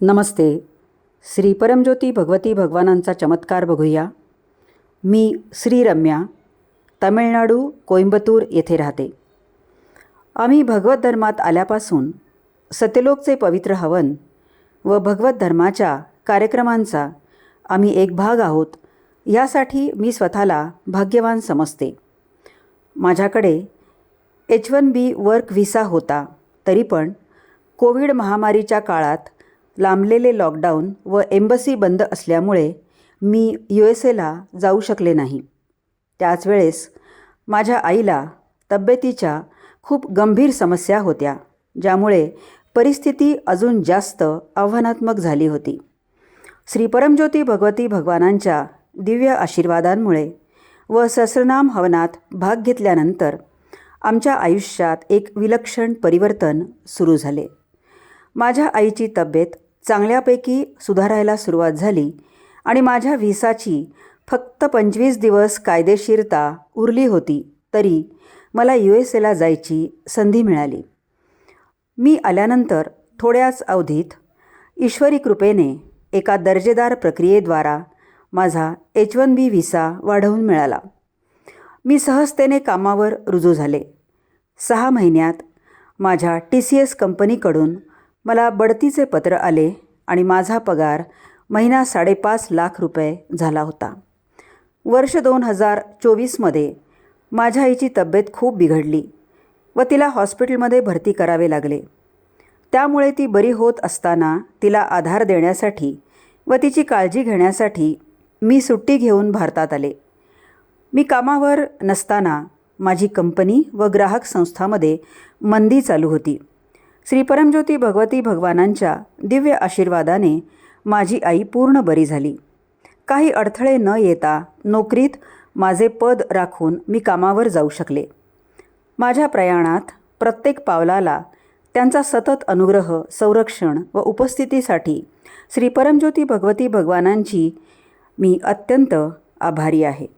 नमस्ते. श्री परमज्योती भगवती भगवानांचा चमत्कार बघूया. मी श्री रम्या तमिळनाडू कोइंबतूर येथे राहते. आम्ही भगवत धर्मात आल्यापासून सत्यलोकचे पवित्र हवन व भगवत धर्माच्या कार्यक्रमांचा आम्ही एक भाग आहोत यासाठी मी स्वतःला भाग्यवान समजते. माझ्याकडे H one B work visa होता तरी पण कोविड महामारीच्या काळात लांबलेले लॉकडाऊन व एम्बसी बंद असल्यामुळे मी यू एस एला जाऊ शकले नाही. त्याच वेळेस माझ्या आईला तब्येतीच्या खूप गंभीर समस्या होत्या ज्यामुळे परिस्थिती अजून जास्त आव्हानात्मक झाली होती. श्री परमज्योती भगवती भगवानांच्या दिव्य आशीर्वादांमुळे व सहस्रनाम हवनात भाग घेतल्यानंतर आमच्या आयुष्यात एक विलक्षण परिवर्तन सुरू झाले. माझ्या आईची तब्येत चांगल्यापैकी सुधारायला सुरुवात झाली आणि माझ्या व्हिसाची फक्त पंचवीस दिवस कायदेशीरता उरली होती तरी मला यू एस एला जायची संधी मिळाली. मी आल्यानंतर थोड्याच अवधीत ईश्वरी कृपेने एका दर्जेदार प्रक्रियेद्वारा माझा एच वन बी व्हिसा वाढवून मिळाला. मी सहजतेने कामावर रुजू झाले. सहा महिन्यात माझ्या टी सी एस कंपनीकडून मला बढतीचे पत्र आले आणि माझा पगार महिना साडेपाच लाख रुपये झाला होता. वर्ष दोन हजार चोवीसमध्ये माझ्या आईची तब्येत खूप बिघडली व तिला हॉस्पिटलमध्ये भरती करावे लागले. त्यामुळे ती बरी होत असताना तिला आधार देण्यासाठी व तिची काळजी घेण्यासाठी मी सुट्टी घेऊन भारतात आले. मी कामावर नसताना माझी कंपनी व ग्राहक संस्थामध्ये मंदी चालू होती. श्री परमज्योती भगवती भगवानांच्या दिव्य आशीर्वादाने माझी आई पूर्ण बरी झाली. काही अडथळे न येता नोकरीत माझे पद राखून मी कामावर जाऊ शकले. माझ्या प्रयाणात प्रत्येक पावलाला त्यांचा सतत अनुग्रह संरक्षण व उपस्थितीसाठी श्री परमज्योती भगवती भगवानांची मी अत्यंत आभारी आहे.